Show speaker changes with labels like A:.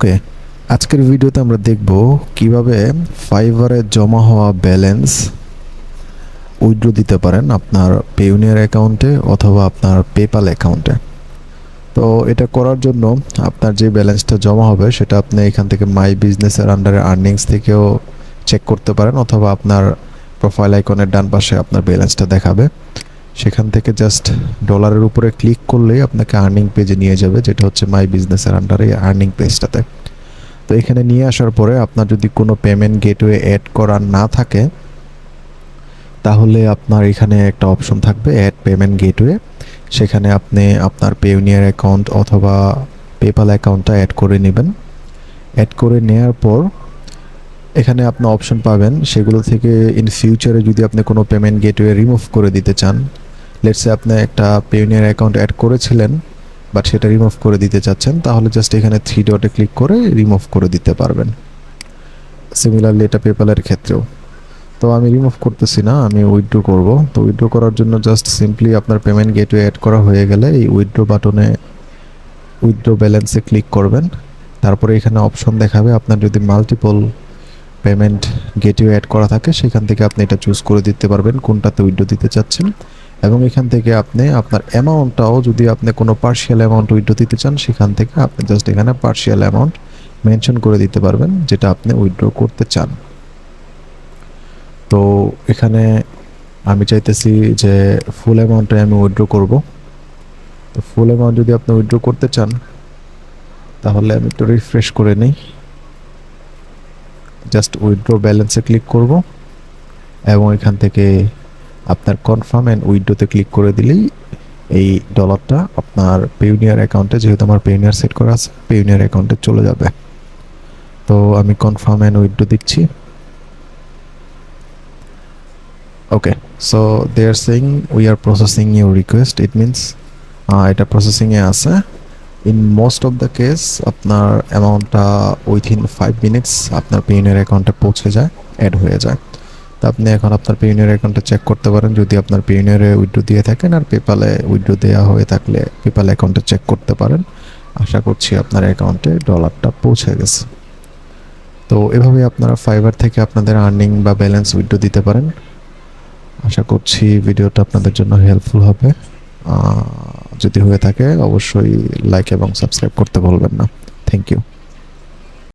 A: ওকে, আজকের ভিডিওতে আমরা দেখব কীভাবে ফাইবারে জমা হওয়া ব্যালেন্স উইথড্র দিতে পারেন আপনার পেউনিয়ার অ্যাকাউন্টে অথবা আপনার পেপাল অ্যাকাউন্টে। তো এটা করার জন্য আপনার যে ব্যালেন্সটা জমা হবে সেটা আপনি এখান থেকে মাই বিজনেসের আন্ডারে আর্নিংস থেকেও চেক করতে পারেন অথবা আপনার প্রোফাইল আইকনের ডান পাশে আপনার ব্যালেন্সটা দেখাবে। সেখান থেকে জাস্ট ডলারের উপরে ক্লিক করলেই আপনাকে আর্নিং পেজে নিয়ে যাবে, যেটা হচ্ছে মাই বিজনেসের আন্ডারে আর্নিং পেজটাতে তো এখানে নিয়ে আসার পরে আপনার যদি কোনো পেমেন্ট গেটওয়ে অ্যাড করা না থাকে, তাহলে আপনার এখানে একটা অপশন থাকবে অ্যাড পেমেন্ট গেটওয়ে সেখানে আপনি আপনার পেউনিয়ার অ্যাকাউন্ট অথবা পেপাল অ্যাকাউন্টটা অ্যাড করে নেবেন। অ্যাড করে নেওয়ার পর এখানে আপনি অপশন পাবেন, সেগুলো থেকে ইন ফিউচারে যদি আপনি কোনো পেমেন্ট গেটওয়ে রিমুভ করে দিতে চান লেটসে আপনি একটা পেউনিয়ার অ্যাকাউন্ট অ্যাড করেছিলেন বাট সেটা রিমুভ করে দিতে চাচ্ছেন, তাহলে জাস্ট এখানে থ্রি ডটে ক্লিক করে রিমুভ করে দিতে পারবেন। সিমিলারলি এটা পেপালের ক্ষেত্রেও। তো আমি রিমুভ করতেছি না, আমি উইথড্র করব। তো উইথড্র করার জন্য জাস্ট সিম্পলি আপনার পেমেন্ট গেটওয়ে অ্যাড করা হয়ে গেলে এই উইথড্র বাটনে উইথড্র ব্যালেন্সে ক্লিক করবেন। তারপরে এখানে অপশন দেখাবে আপনার যদি মাল্টিপল পেমেন্ট গেটওয়ে অ্যাড করা থাকে, সেখান থেকে আপনি এটা চুজ করে দিতে পারবেন, কোনটাতে উইথড্র দিতে চাচ্ছেন। এবং এখান থেকে আপনি আপনার অ্যামাউন্টটাও যদি আপনি কোনো পার্শিয়াল অ্যামাউন্ট উইথড্র দিতে চান, সেখান থেকে আপনি জাস্ট এখানে পার্শিয়াল অ্যামাউন্ট মেনশন করে দিতে পারবেন, যেটা আপনি উইথড্র করতে চান। তো এখানে আমি চাইতেছি যে ফুল অ্যামাউন্টে আমি উইড্রো করব। তো ফুল অ্যামাউন্ট যদি আপনি উইড্রো করতে চান, তাহলে আমি একটু রিফ্রেশ করে নিই। জাস্ট উইড্রো ব্যালেন্সে ক্লিক করব এবং এখান থেকে আপনার কনফার্ম অ্যান্ড উইথড্রোতে ক্লিক করে দিলেই এই ডলারটা আপনার পেউনিয়ার অ্যাকাউন্টে যেহেতু আমার পেউনিয়ার সেট করা আছে পেউনিয়ার অ্যাকাউন্টে চলে যাবে। তো আমি কনফার্ম অ্যান্ড উইথড্রো দিচ্ছি। Okay so they are saying we are processing your request it means এটা প্রসেসিংয়ে আছে। In most of the case আপনার অ্যামাউন্টটা উইথিন ফাইভ মিনিটস আপনার পেউনিয়ার অ্যাকাউন্টে পৌঁছে যায় অ্যাড হয়ে যায়। তো আপনি এখন আপনার পেইনের অ্যাকাউন্টটা চেক করতে পারেন। যদি আপনার পেইনের উইড্রো দিয়ে থাকেন আর পেপালে উইড্রো দেওয়া হয়ে থাকলে পেপাল অ্যাকাউন্টে চেক করতে পারেন। আশা করছি আপনার অ্যাকাউন্টে ডলারটা পৌঁছে গেছে। তো এভাবে আপনারা ফাইবার থেকে আপনাদের আর্নিং বা ব্যালেন্স উইড্রো দিতে পারেন। আশা করছি ভিডিওটা আপনাদের জন্য হেল্পফুল হবে। যদি হয়ে থাকে, অবশ্যই লাইক এবং সাবস্ক্রাইব করতে ভুলবেন না। Thank you